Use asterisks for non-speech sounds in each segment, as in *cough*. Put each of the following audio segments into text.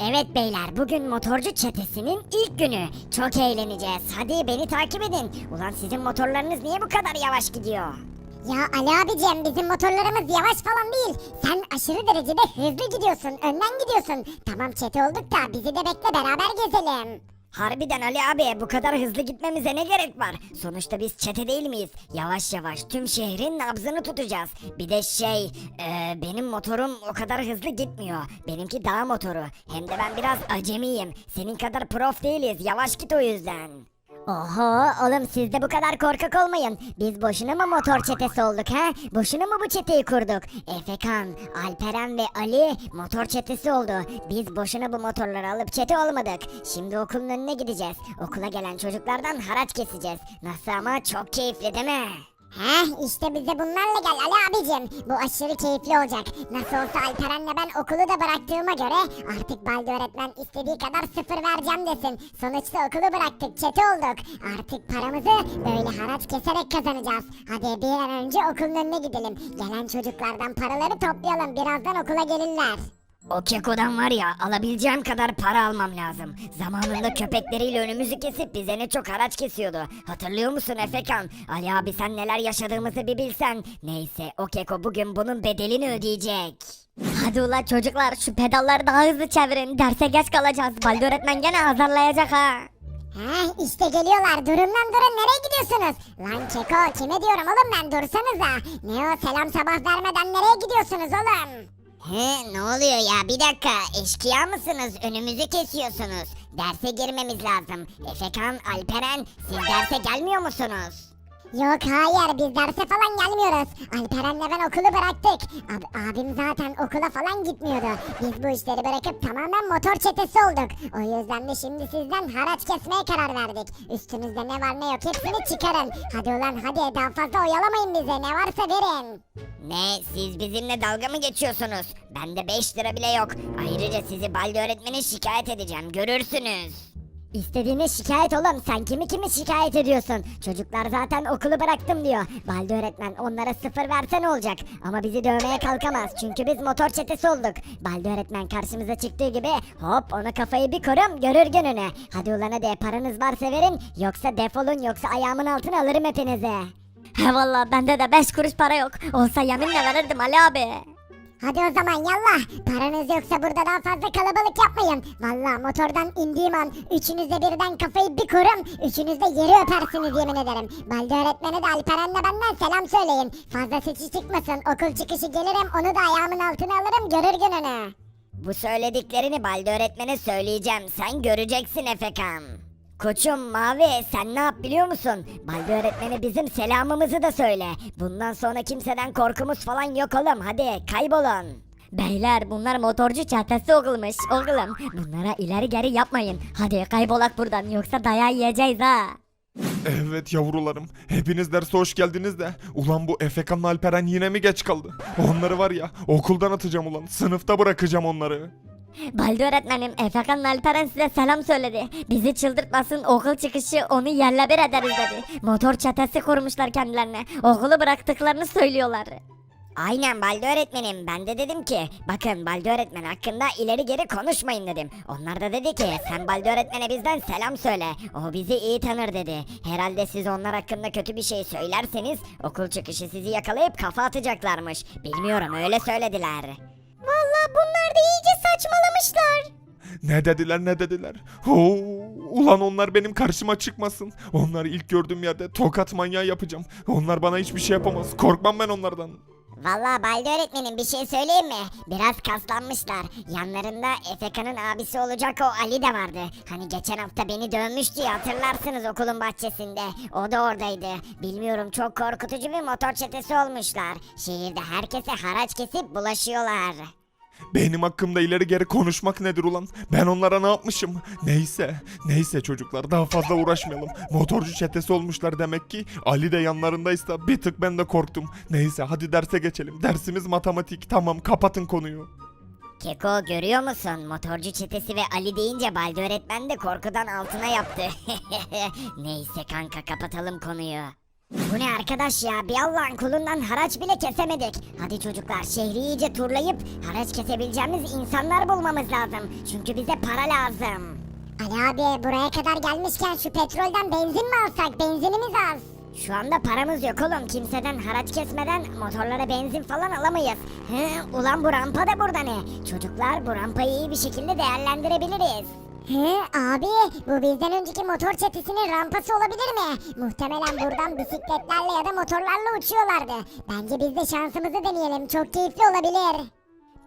Evet beyler bugün motorcu çetesinin ilk günü. Çok eğleneceğiz. Hadi beni takip edin. Ulan sizin motorlarınız niye bu kadar yavaş gidiyor? Ya Ali abicim bizim motorlarımız yavaş falan değil. Sen aşırı derecede hızlı gidiyorsun. Önden gidiyorsun. Tamam çete olduk da bizi de bekle beraber gezelim. Harbiden Ali abi bu kadar hızlı gitmemize ne gerek var? Sonuçta biz çete değil miyiz? Yavaş yavaş tüm şehrin nabzını tutacağız. Bir de şey e, benim motorum o kadar hızlı gitmiyor. Benimki dağ motoru. Hem de ben biraz acemiyim. Senin kadar prof değiliz. Yavaş git o yüzden. Oho oğlum siz de bu kadar korkak olmayın. Biz boşuna mı motor çetesi olduk ha? Boşuna mı bu çeteyi kurduk? Efekan, Alperen ve Ali motor çetesi oldu. Biz boşuna bu motorları alıp çete olmadık. Şimdi okulun önüne gideceğiz. Okula gelen çocuklardan haraç keseceğiz. Nasıl ama çok keyifli değil mi? Heh işte bize bunlarla gel Ali abicim. Bu aşırı keyifli olacak. Nasıl olsa Alperen'le ben okulu da bıraktığıma göre artık Baldi öğretmen istediği kadar sıfır vereceğim desin. Sonuçta okulu bıraktık çete olduk. Artık paramızı böyle haraç keserek kazanacağız. Hadi bir an önce okulun önüne gidelim. Gelen çocuklardan paraları toplayalım. Birazdan okula gelirler. O kekodan var ya alabileceğim kadar para almam lazım. Zamanında köpekleriyle önümüzü kesip bize ne çok haraç kesiyordu. Hatırlıyor musun Efekan? Ali abi sen neler yaşadığımızı bir bilsen. Neyse o keko bugün bunun bedelini ödeyecek. Hadi ula çocuklar şu pedalları daha hızlı çevirin. Derse geç kalacağız. Baldi öğretmen gene azarlayacak ha. Heh işte geliyorlar. Durun lan durun. Nereye gidiyorsunuz? Lan Keko kime diyorum oğlum ben dursanıza. Ne o selam sabah vermeden nereye gidiyorsunuz oğlum? He ne oluyor ya? Bir dakika. Eşkıya mısınız? Önümüzü kesiyorsunuz. Derse girmemiz lazım. Efekan Alperen siz derse gelmiyor musunuz? Yok hayır biz derse falan gelmiyoruz. Alperen'le ben okulu bıraktık. Ab- abim zaten okula falan gitmiyordu. Biz bu işleri bırakıp tamamen motor çetesi olduk. O yüzden de şimdi sizden haraç kesmeye karar verdik. Üstünüzde ne var ne yok hepsini çıkarın. Hadi ulan hadi daha fazla oyalamayın bize ne varsa verin. Ne siz bizimle dalga mı geçiyorsunuz? Bende 5 lira bile yok. Ayrıca sizi Baldi öğretmene şikayet edeceğim görürsünüz. İstediğiniz şikayet oğlum sen kimi kimi şikayet ediyorsun? Çocuklar zaten okulu bıraktım diyor. Baldi öğretmen onlara sıfır verse ne olacak? Ama bizi dövmeye kalkamaz çünkü biz motor çetesi olduk. Baldi öğretmen karşımıza çıktığı gibi hop ona kafayı bir korum görür gününü. Hadi ulan hadi paranız varsa verin yoksa defolun yoksa ayağımın altına alırım hepinizi. *laughs* He valla bende de 5 kuruş para yok. Olsa yeminle verirdim Ali abi. Hadi o zaman yallah. Paranız yoksa burada daha fazla kalabalık yapmayın. Valla motordan indiğim an üçünüz de birden kafayı bir kurum. Üçünüz de yeri öpersiniz yemin ederim. Balde öğretmene de Alperen'le benden selam söyleyin. Fazla sesi çıkmasın. Okul çıkışı gelirim onu da ayağımın altına alırım görür gününü. Bu söylediklerini Balde öğretmene söyleyeceğim. Sen göreceksin Efekan. Koçum Mavi sen ne yap biliyor musun? Balde öğretmene bizim selamımızı da söyle. Bundan sonra kimseden korkumuz falan yok oğlum. Hadi kaybolun. Beyler bunlar motorcu çetesi okulmuş oğlum. Bunlara ileri geri yapmayın. Hadi kaybolak buradan yoksa dayağı yiyeceğiz ha. Evet yavrularım. Hepiniz derse hoş geldiniz de. Ulan bu Efekan Alperen yine mi geç kaldı? Onları var ya okuldan atacağım ulan. Sınıfta bırakacağım onları. Balde öğretmenim Efekan Alperen size selam söyledi. Bizi çıldırtmasın okul çıkışı onu yerle bir ederiz dedi. Motor çetesi kurmuşlar kendilerine. Okulu bıraktıklarını söylüyorlar. Aynen Balde öğretmenim ben de dedim ki bakın Balde öğretmen hakkında ileri geri konuşmayın dedim. Onlar da dedi ki sen Balde öğretmene bizden selam söyle. O bizi iyi tanır dedi. Herhalde siz onlar hakkında kötü bir şey söylerseniz okul çıkışı sizi yakalayıp kafa atacaklarmış. Bilmiyorum öyle söylediler. Saçmalamışlar. Ne dediler ne dediler? Oo, ulan onlar benim karşıma çıkmasın. Onları ilk gördüğüm yerde tokat manyağı yapacağım. Onlar bana hiçbir şey yapamaz. Korkmam ben onlardan. Vallahi Balde öğretmenim bir şey söyleyeyim mi? Biraz kaslanmışlar. Yanlarında Efeka'nın abisi olacak o Ali de vardı. Hani geçen hafta beni dövmüştü ya hatırlarsınız okulun bahçesinde. O da oradaydı. Bilmiyorum çok korkutucu bir motor çetesi olmuşlar. Şehirde herkese haraç kesip bulaşıyorlar. Benim hakkımda ileri geri konuşmak nedir ulan? Ben onlara ne yapmışım? Neyse, neyse çocuklar daha fazla uğraşmayalım. Motorcu çetesi olmuşlar demek ki. Ali de yanlarındaysa bir tık ben de korktum. Neyse hadi derse geçelim. Dersimiz matematik. Tamam kapatın konuyu. Keko görüyor musun? Motorcu çetesi ve Ali deyince Balde öğretmen de korkudan altına yaptı. *laughs* Neyse kanka kapatalım konuyu. Bu ne arkadaş ya? Bir Allah'ın kulundan haraç bile kesemedik. Hadi çocuklar şehri iyice turlayıp haraç kesebileceğimiz insanlar bulmamız lazım. Çünkü bize para lazım. Ali abi buraya kadar gelmişken şu petrolden benzin mi alsak? Benzinimiz az. Şu anda paramız yok oğlum. Kimseden haraç kesmeden motorlara benzin falan alamayız. Hı, ulan bu rampa da burada ne? Çocuklar bu rampayı iyi bir şekilde değerlendirebiliriz. He abi bu bizden önceki motor çetesinin rampası olabilir mi? Muhtemelen buradan bisikletlerle ya da motorlarla uçuyorlardı. Bence biz de şansımızı deneyelim. Çok keyifli olabilir.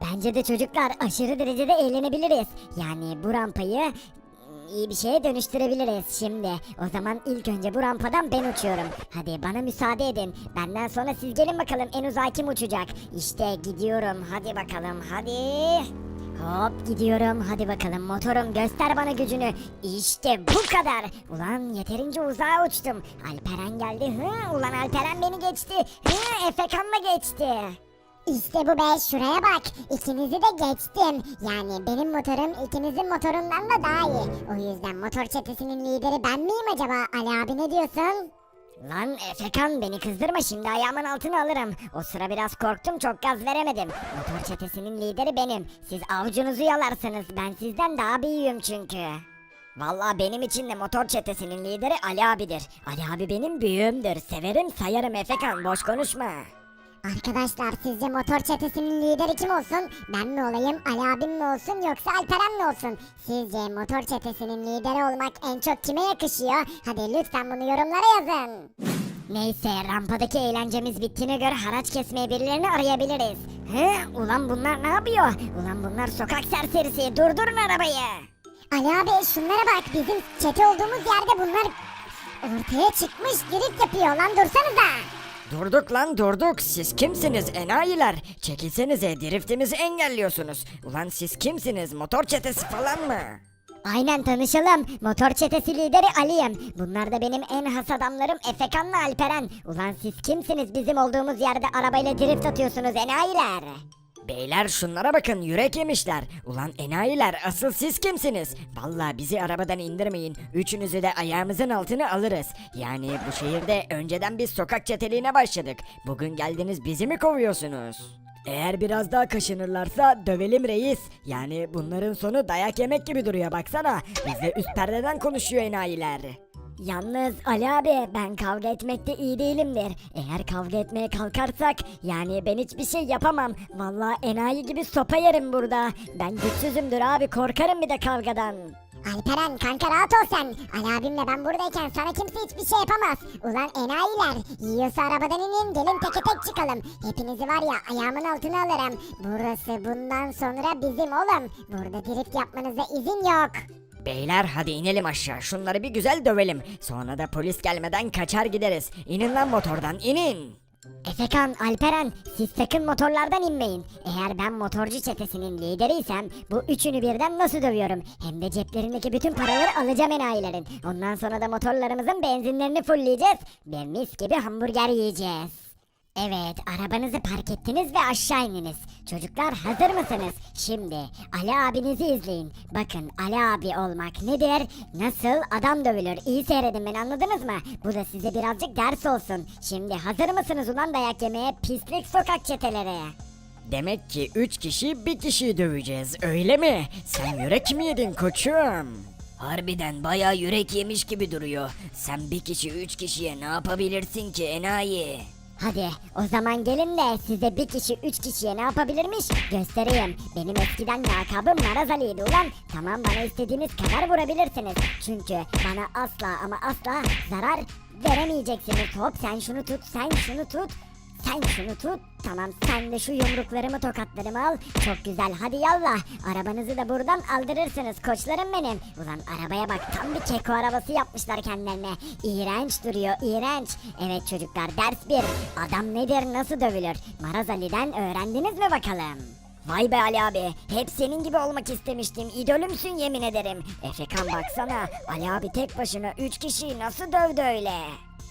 Bence de çocuklar aşırı derecede eğlenebiliriz. Yani bu rampayı mm, iyi bir şeye dönüştürebiliriz şimdi. O zaman ilk önce bu rampadan ben uçuyorum. Hadi bana müsaade edin. Benden sonra siz gelin bakalım en uzağa kim uçacak. İşte gidiyorum. Hadi bakalım hadi. Hop gidiyorum. Hadi bakalım motorum göster bana gücünü. İşte bu kadar. Ulan yeterince uzağa uçtum. Alperen geldi. Hı, ulan Alperen beni geçti. Hı, Efekan da geçti. İşte bu be şuraya bak. İkinizi de geçtim. Yani benim motorum ikinizin motorundan da daha iyi. O yüzden motor çetesinin lideri ben miyim acaba? Ali abi ne diyorsun? Lan Efekan beni kızdırma şimdi ayağımın altına alırım. O sıra biraz korktum çok gaz veremedim. Motor çetesinin lideri benim. Siz avucunuzu yalarsınız ben sizden daha büyüğüm çünkü. Vallahi benim için de motor çetesinin lideri Ali abidir. Ali abi benim büyüğümdür. Severim sayarım Efekan boş konuşma. Arkadaşlar sizce motor çetesinin lideri kim olsun? Ben mi olayım, Ali abim mi olsun yoksa Alperen mi olsun? Sizce motor çetesinin lideri olmak en çok kime yakışıyor? Hadi lütfen bunu yorumlara yazın. Neyse rampadaki eğlencemiz bittiğine göre haraç kesmeye birilerini arayabiliriz. He ulan bunlar ne yapıyor? Ulan bunlar sokak serserisi durdurun arabayı. Ali abi şunlara bak bizim çete olduğumuz yerde bunlar ortaya çıkmış drift yapıyor lan dursanıza. Durduk lan durduk. Siz kimsiniz enayiler? Çekilsenize driftimizi engelliyorsunuz. Ulan siz kimsiniz? Motor çetesi falan mı? Aynen tanışalım. Motor çetesi lideri Ali'yim. Bunlar da benim en has adamlarım Efekan'la Alperen. Ulan siz kimsiniz bizim olduğumuz yerde arabayla drift atıyorsunuz enayiler? Beyler şunlara bakın yürek yemişler. Ulan enayiler asıl siz kimsiniz? Vallahi bizi arabadan indirmeyin. Üçünüzü de ayağımızın altına alırız. Yani bu şehirde önceden biz sokak çeteliğine başladık. Bugün geldiniz bizi mi kovuyorsunuz? Eğer biraz daha kaşınırlarsa dövelim reis. Yani bunların sonu dayak yemek gibi duruyor baksana. Bizle üst perdeden konuşuyor enayiler. Yalnız Ali abi ben kavga etmekte iyi değilimdir. Eğer kavga etmeye kalkarsak yani ben hiçbir şey yapamam. Vallahi enayi gibi sopa yerim burada. Ben güçsüzümdür abi korkarım bir de kavgadan. Alperen kanka rahat ol sen. Ali abimle ben buradayken sana kimse hiçbir şey yapamaz. Ulan enayiler. Yiyorsa arabadan inin gelin teke tek çıkalım. Hepinizi var ya ayağımın altına alırım. Burası bundan sonra bizim oğlum. Burada drift yapmanıza izin yok. Beyler hadi inelim aşağı şunları bir güzel dövelim. Sonra da polis gelmeden kaçar gideriz. İnin lan motordan inin. Efekan, Alperen siz sakın motorlardan inmeyin. Eğer ben motorcu çetesinin lideriysem bu üçünü birden nasıl dövüyorum? Hem de ceplerindeki bütün paraları alacağım enayilerin. Ondan sonra da motorlarımızın benzinlerini fullleyeceğiz ve mis gibi hamburger yiyeceğiz. Evet, arabanızı park ettiniz ve aşağı indiniz. Çocuklar hazır mısınız? Şimdi Ali abinizi izleyin. Bakın Ali abi olmak nedir? Nasıl adam dövülür? İyi seyredin beni anladınız mı? Bu da size birazcık ders olsun. Şimdi hazır mısınız ulan dayak yemeye? Pislik sokak çeteleri. Demek ki 3 kişi bir kişiyi döveceğiz öyle mi? Sen yürek mi yedin koçum? Harbiden bayağı yürek yemiş gibi duruyor. Sen bir kişi üç kişiye ne yapabilirsin ki enayi? Hadi o zaman gelin de size bir kişi üç kişiye ne yapabilirmiş göstereyim. Benim eskiden lakabım Maraz Ali'ydi ulan. Tamam bana istediğiniz kadar vurabilirsiniz. Çünkü bana asla ama asla zarar veremeyeceksiniz. Hop sen şunu tut sen şunu tut. Sen şunu tut. Tamam sen de şu yumruklarımı tokatlarımı al. Çok güzel hadi yallah. Arabanızı da buradan aldırırsınız koçlarım benim. Ulan arabaya bak tam bir keko arabası yapmışlar kendilerine. İğrenç duruyor iğrenç. Evet çocuklar ders bir. Adam nedir nasıl dövülür? Maraz Ali'den öğrendiniz mi bakalım? Vay be Ali abi, hep senin gibi olmak istemiştim. İdolümsün yemin ederim. Efekan baksana, Ali abi tek başına üç kişiyi nasıl dövdü öyle?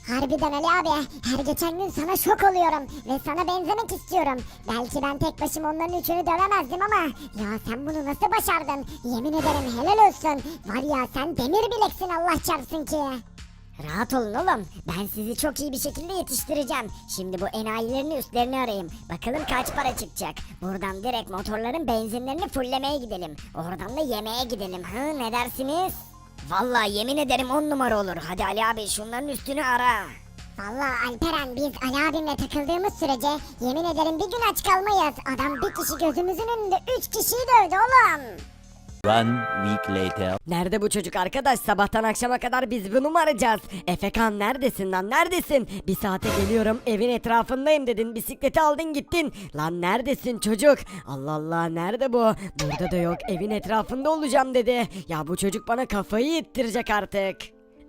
Harbiden Ali abi her geçen gün sana şok oluyorum ve sana benzemek istiyorum. Belki ben tek başıma onların üçünü dövemezdim ama ya sen bunu nasıl başardın? Yemin ederim helal olsun. Var ya sen demir bileksin Allah çarpsın ki. Rahat olun oğlum. Ben sizi çok iyi bir şekilde yetiştireceğim. Şimdi bu enayilerin üstlerini arayayım. Bakalım kaç para çıkacak. Buradan direkt motorların benzinlerini fullemeye gidelim. Oradan da yemeğe gidelim. Hı ne dersiniz? Vallahi yemin ederim on numara olur. Hadi Ali abi şunların üstünü ara. Vallahi Alperen biz Ali abimle takıldığımız sürece yemin ederim bir gün aç kalmayız. Adam bir kişi gözümüzün önünde üç kişiyi dövdü oğlum. One week later. Nerede bu çocuk arkadaş? Sabahtan akşama kadar biz bunu mu arayacağız? Efekan neredesin lan neredesin? Bir saate geliyorum evin etrafındayım dedin. Bisikleti aldın gittin. Lan neredesin çocuk? Allah Allah nerede bu? Burada da yok evin etrafında olacağım dedi. Ya bu çocuk bana kafayı yittirecek artık.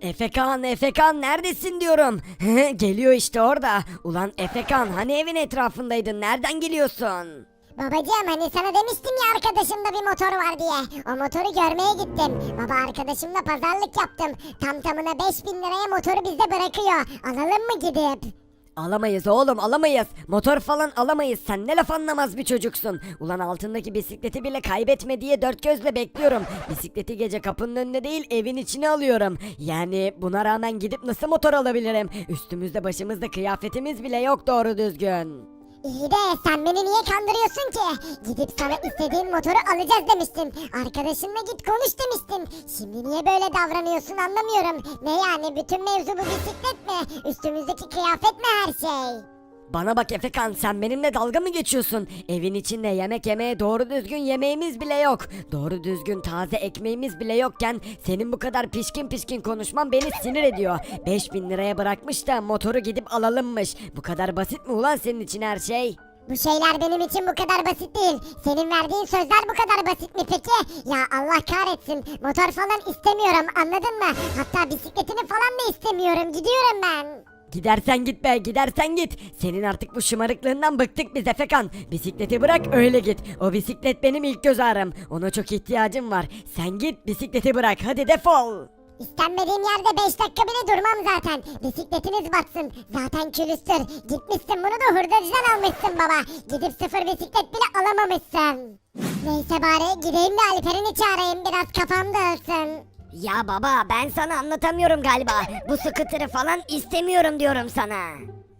Efekan, Efekan neredesin diyorum. *laughs* Geliyor işte orada. Ulan Efekan hani evin etrafındaydın? Nereden geliyorsun? Babacığım hani sana demiştim ya arkadaşımda bir motor var diye. O motoru görmeye gittim. Baba arkadaşımla pazarlık yaptım. Tam tamına 5000 liraya motoru bizde bırakıyor. Alalım mı gidip? Alamayız oğlum alamayız. Motor falan alamayız. Sen ne laf anlamaz bir çocuksun. Ulan altındaki bisikleti bile kaybetme diye dört gözle bekliyorum. Bisikleti gece kapının önünde değil evin içine alıyorum. Yani buna rağmen gidip nasıl motor alabilirim? Üstümüzde başımızda kıyafetimiz bile yok doğru düzgün. İyi de sen beni niye kandırıyorsun ki? Gidip sana istediğin motoru alacağız demiştin. Arkadaşınla git konuş demiştin. Şimdi niye böyle davranıyorsun anlamıyorum. Ne yani bütün mevzu bu bisiklet mi? Üstümüzdeki kıyafet mi her şey? Bana bak Efekan sen benimle dalga mı geçiyorsun? Evin içinde yemek yemeye doğru düzgün yemeğimiz bile yok. Doğru düzgün taze ekmeğimiz bile yokken senin bu kadar pişkin pişkin konuşman beni sinir ediyor. 5000 liraya bırakmış da motoru gidip alalımmış. Bu kadar basit mi ulan senin için her şey? Bu şeyler benim için bu kadar basit değil. Senin verdiğin sözler bu kadar basit mi peki? Ya Allah kahretsin. Motor falan istemiyorum anladın mı? Hatta bisikletini falan da istemiyorum. Gidiyorum ben. Gidersen git be gidersen git. Senin artık bu şımarıklığından bıktık biz Efekan. Bisikleti bırak öyle git. O bisiklet benim ilk göz ağrım. Ona çok ihtiyacım var. Sen git bisikleti bırak hadi defol. İstenmediğim yerde 5 dakika bile durmam zaten. Bisikletiniz batsın. Zaten külüstür. Gitmişsin bunu da hurdacıdan almışsın baba. Gidip sıfır bisiklet bile alamamışsın. Neyse bari gideyim de Alper'ini çağırayım. Biraz kafam dağılsın. Ya baba ben sana anlatamıyorum galiba. Bu scooter'ı falan istemiyorum diyorum sana.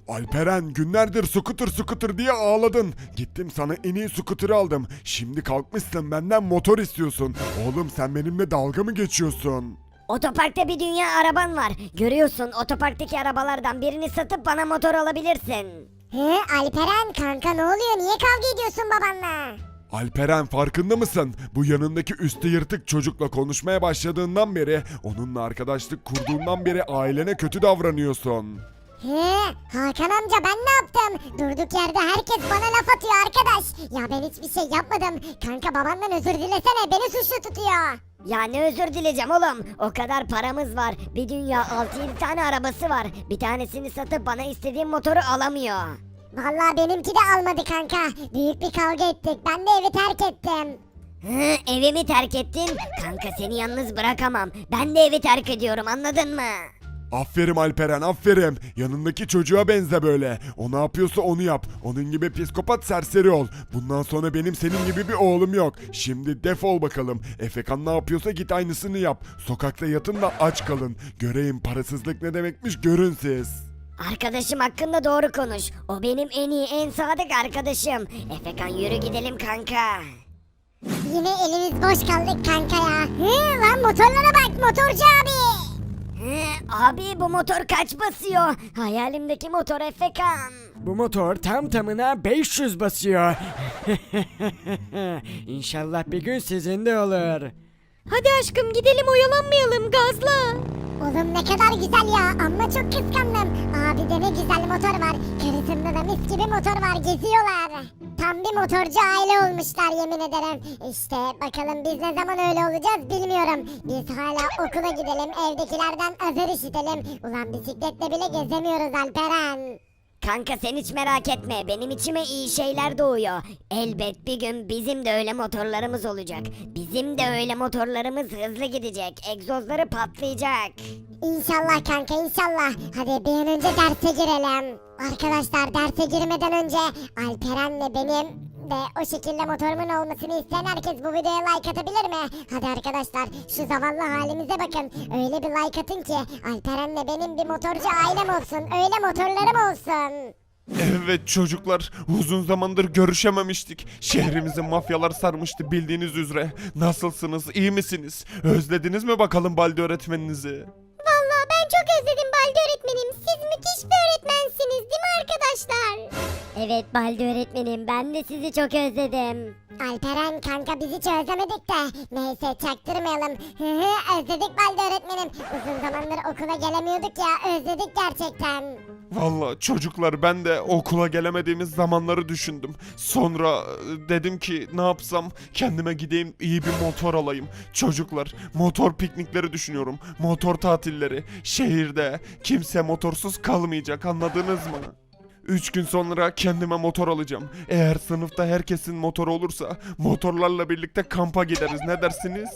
Alperen günlerdir scooter scooter diye ağladın. Gittim sana en iyi scooter'ı aldım. Şimdi kalkmışsın benden motor istiyorsun. Oğlum sen benimle dalga mı geçiyorsun? Otoparkta bir dünya araban var. Görüyorsun otoparktaki arabalardan birini satıp bana motor alabilirsin. He Alperen kanka ne oluyor? Niye kavga ediyorsun babanla? Alperen farkında mısın? Bu yanındaki üstü yırtık çocukla konuşmaya başladığından beri, onunla arkadaşlık kurduğundan beri ailene kötü davranıyorsun. He Hakan amca ben ne yaptım? Durduk yerde herkes bana laf atıyor arkadaş. Ya ben hiçbir şey yapmadım. Kanka babandan özür dilesene beni suçlu tutuyor. Ya ne özür dileyeceğim oğlum. O kadar paramız var. Bir dünya 6-7 tane arabası var. Bir tanesini satıp bana istediğim motoru alamıyor. Vallahi benimki de almadı kanka. Büyük bir kavga ettik. Ben de evi terk ettim. Hı, evimi terk ettin. Kanka seni yalnız bırakamam. Ben de evi terk ediyorum anladın mı? Aferin Alperen aferin. Yanındaki çocuğa benze böyle. O ne yapıyorsa onu yap. Onun gibi psikopat serseri ol. Bundan sonra benim senin gibi bir oğlum yok. Şimdi defol bakalım. Efekan ne yapıyorsa git aynısını yap. Sokakta yatın da aç kalın. Göreyim parasızlık ne demekmiş görün siz. Arkadaşım hakkında doğru konuş. O benim en iyi en sadık arkadaşım. Efekan yürü gidelim kanka. Yine elimiz boş kaldık kanka ya. Hı, lan motorlara bak motorcu abi. Hı, abi bu motor kaç basıyor? Hayalimdeki motor Efekan. Bu motor tam tamına 500 basıyor. *laughs* İnşallah bir gün sizin de olur. Hadi aşkım gidelim oyalanmayalım gazla. Oğlum ne kadar güzel ya amma çok kıskandım. Abi de ne güzel motor var. Karısında da mis gibi motor var geziyorlar. Tam bir motorcu aile olmuşlar yemin ederim. İşte bakalım biz ne zaman öyle olacağız bilmiyorum. Biz hala okula gidelim evdekilerden azar işitelim. Ulan bisikletle bile gezemiyoruz Alperen. Kanka sen hiç merak etme. Benim içime iyi şeyler doğuyor. Elbet bir gün bizim de öyle motorlarımız olacak. Bizim de öyle motorlarımız hızlı gidecek. Egzozları patlayacak. İnşallah kanka inşallah. Hadi bir an önce derse girelim. Arkadaşlar derse girmeden önce Alperen'le benim Ve o şekilde motorumun olmasını isteyen herkes bu videoya like atabilir mi? Hadi arkadaşlar şu zavallı halimize bakın. Öyle bir like atın ki Alperen'le benim bir motorcu ailem olsun. Öyle motorlarım olsun. Evet çocuklar uzun zamandır görüşememiştik. Şehrimizi mafyalar sarmıştı bildiğiniz üzere. Nasılsınız iyi misiniz? Özlediniz mi bakalım Baldi öğretmeninizi? Vallahi ben çok özledim Baldi öğretmenim. Siz müthiş bir öğretmensiniz değil mi arkadaşlar? Evet Baldi öğretmenim ben de sizi çok özledim. Alperen kanka biz hiç özlemedik de. Neyse çaktırmayalım. Hı hı özledik Baldi öğretmenim. Uzun zamandır okula gelemiyorduk ya özledik gerçekten. Valla çocuklar ben de okula gelemediğimiz zamanları düşündüm. Sonra e, dedim ki ne yapsam kendime gideyim iyi bir motor alayım. Çocuklar motor piknikleri düşünüyorum. Motor tatilleri. Şehirde kimse motorsuz kalmayacak anladınız mı? Üç gün sonra kendime motor alacağım. Eğer sınıfta herkesin motoru olursa motorlarla birlikte kampa gideriz ne dersiniz?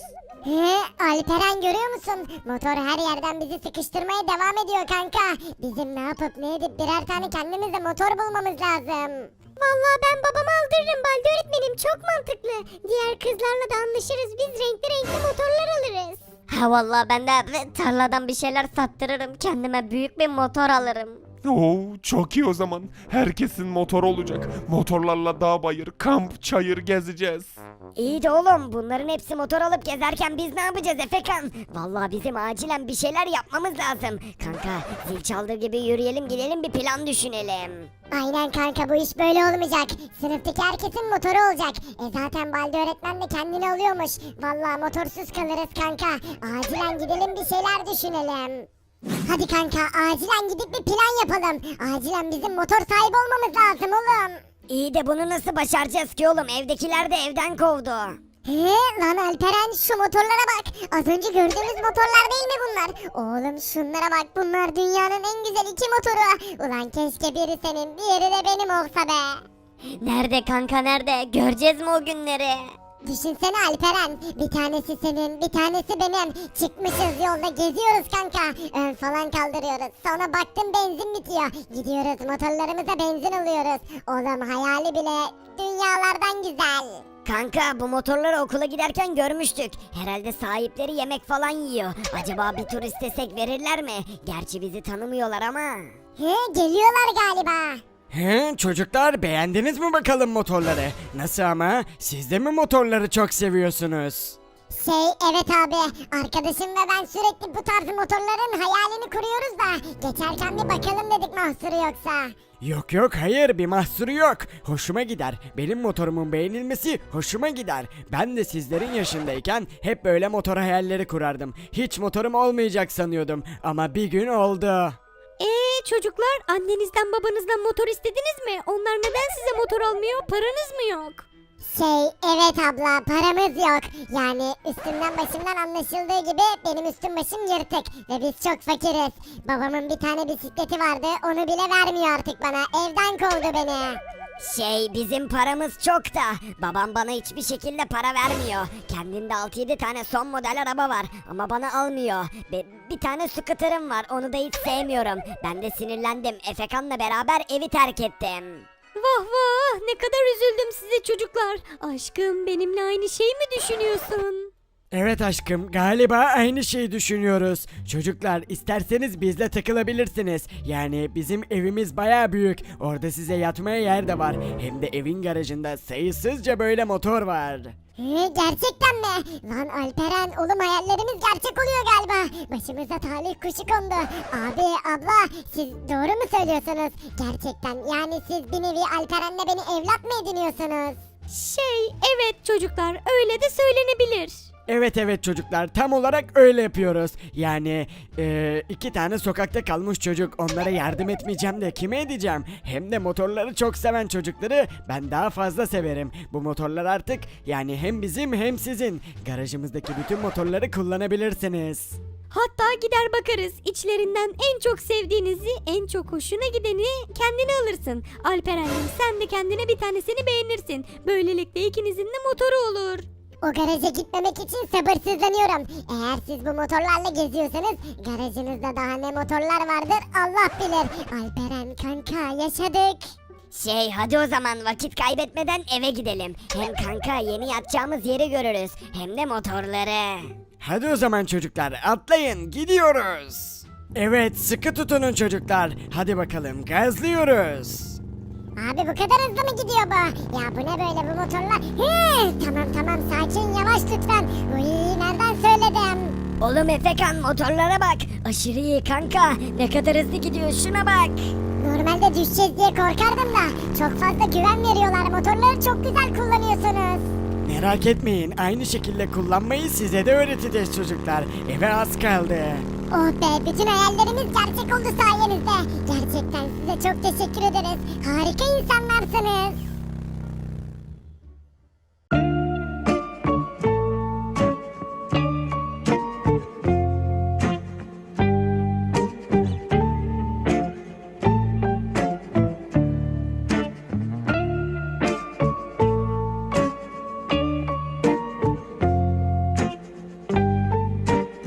He, Alperen görüyor musun? Motor her yerden bizi sıkıştırmaya devam ediyor kanka. Bizim ne yapıp ne edip birer tane kendimize motor bulmamız lazım. Vallahi ben babama aldırırım Baldi öğretmenim çok mantıklı. Diğer kızlarla da anlaşırız biz renkli renkli motorlar alırız. Ha vallahi ben de tarladan bir şeyler sattırırım kendime büyük bir motor alırım. Oo, çok iyi o zaman. Herkesin motoru olacak. Motorlarla dağ bayır, kamp, çayır gezeceğiz. İyi de oğlum bunların hepsi motor alıp gezerken biz ne yapacağız Efekan? Vallahi bizim acilen bir şeyler yapmamız lazım. Kanka zil çaldığı gibi yürüyelim gidelim bir plan düşünelim. Aynen kanka bu iş böyle olmayacak. Sınıftaki herkesin motoru olacak. E zaten Baldi öğretmen de kendini alıyormuş. Vallahi motorsuz kalırız kanka. Acilen gidelim bir şeyler düşünelim. Hadi kanka acilen gidip bir plan yapalım. Acilen bizim motor sahibi olmamız lazım oğlum. İyi de bunu nasıl başaracağız ki oğlum evdekiler de evden kovdu. He lan Alperen şu motorlara bak. Az önce gördüğümüz motorlar değil mi bunlar? Oğlum şunlara bak bunlar dünyanın en güzel iki motoru. Ulan keşke biri senin diğeri de benim olsa be. Nerede kanka nerede? Göreceğiz mi o günleri? Düşünsene Alperen. Bir tanesi senin, bir tanesi benim. Çıkmışız yolda geziyoruz kanka. Ön falan kaldırıyoruz. Sonra baktım benzin bitiyor. Gidiyoruz motorlarımıza benzin alıyoruz. Oğlum hayali bile dünyalardan güzel. Kanka bu motorları okula giderken görmüştük. Herhalde sahipleri yemek falan yiyor. Acaba bir tur istesek verirler mi? Gerçi bizi tanımıyorlar ama. He geliyorlar galiba. He, çocuklar beğendiniz mi bakalım motorları? Nasıl ama? Siz de mi motorları çok seviyorsunuz? Şey evet abi arkadaşım ve ben sürekli bu tarz motorların hayalini kuruyoruz da geçerken bir bakalım dedik mahsuru yoksa. Yok yok hayır bir mahsuru yok. Hoşuma gider. Benim motorumun beğenilmesi hoşuma gider. Ben de sizlerin yaşındayken hep böyle motor hayalleri kurardım. Hiç motorum olmayacak sanıyordum ama bir gün oldu. Ee çocuklar annenizden babanızdan motor istediniz mi? Onlar neden size motor almıyor? Paranız mı yok? Şey evet abla paramız yok. Yani üstümden başımdan anlaşıldığı gibi benim üstüm başım yırtık ve biz çok fakiriz. Babamın bir tane bisikleti vardı onu bile vermiyor artık bana evden kovdu beni. Şey bizim paramız çok da babam bana hiçbir şekilde para vermiyor. Kendinde 6-7 tane son model araba var ama bana almıyor. Be- bir tane scooter'ım var onu da hiç sevmiyorum. Ben de sinirlendim. Efekan'la beraber evi terk ettim. Vah vah ne kadar üzüldüm size çocuklar. Aşkım benimle aynı şeyi mi düşünüyorsun? Evet aşkım galiba aynı şeyi düşünüyoruz. Çocuklar isterseniz bizle takılabilirsiniz. Yani bizim evimiz baya büyük. Orada size yatmaya yer de var. Hem de evin garajında sayısızca böyle motor var. He, gerçekten mi? Lan Alperen oğlum hayallerimiz gerçek oluyor galiba. Başımıza talih kuşu kondu. Abi abla siz doğru mu söylüyorsunuz? Gerçekten yani siz bir nevi Alperen'le beni evlat mı ediniyorsunuz? Şey evet çocuklar öyle de söylenebilir. Evet evet çocuklar tam olarak öyle yapıyoruz. Yani eee, iki tane sokakta kalmış çocuk onlara yardım etmeyeceğim de kime edeceğim? Hem de motorları çok seven çocukları ben daha fazla severim. Bu motorlar artık yani hem bizim hem sizin. Garajımızdaki bütün motorları kullanabilirsiniz. Hatta gider bakarız içlerinden en çok sevdiğinizi en çok hoşuna gideni kendine alırsın. Alperen'cim sen de kendine bir tanesini beğenirsin. Böylelikle ikinizin de motoru olur. O garaja gitmemek için sabırsızlanıyorum. Eğer siz bu motorlarla geziyorsanız garajınızda daha ne motorlar vardır Allah bilir. Alperen kanka yaşadık. Şey hadi o zaman vakit kaybetmeden eve gidelim. Hem kanka yeni yatacağımız yeri görürüz. Hem de motorları. Hadi o zaman çocuklar atlayın gidiyoruz. Evet sıkı tutunun çocuklar. Hadi bakalım gazlıyoruz. Abi bu kadar hızlı mı gidiyor bu? Ya bu ne böyle bu motorlar? Hı, tamam tamam sakin yavaş lütfen. Uy nereden söyledim? Oğlum Efekan motorlara bak. Aşırı iyi kanka. Ne kadar hızlı gidiyor şuna bak. Normalde düşeceğiz diye korkardım da çok fazla güven veriyorlar. Motorları çok güzel kullanıyorsunuz. Merak etmeyin aynı şekilde kullanmayı size de öğreteceğiz çocuklar. Eve az kaldı. Oh be bütün hayallerimiz gerçek oldu sayenizde. Gerçekten size çok teşekkür ederiz. Harika insanlarsınız.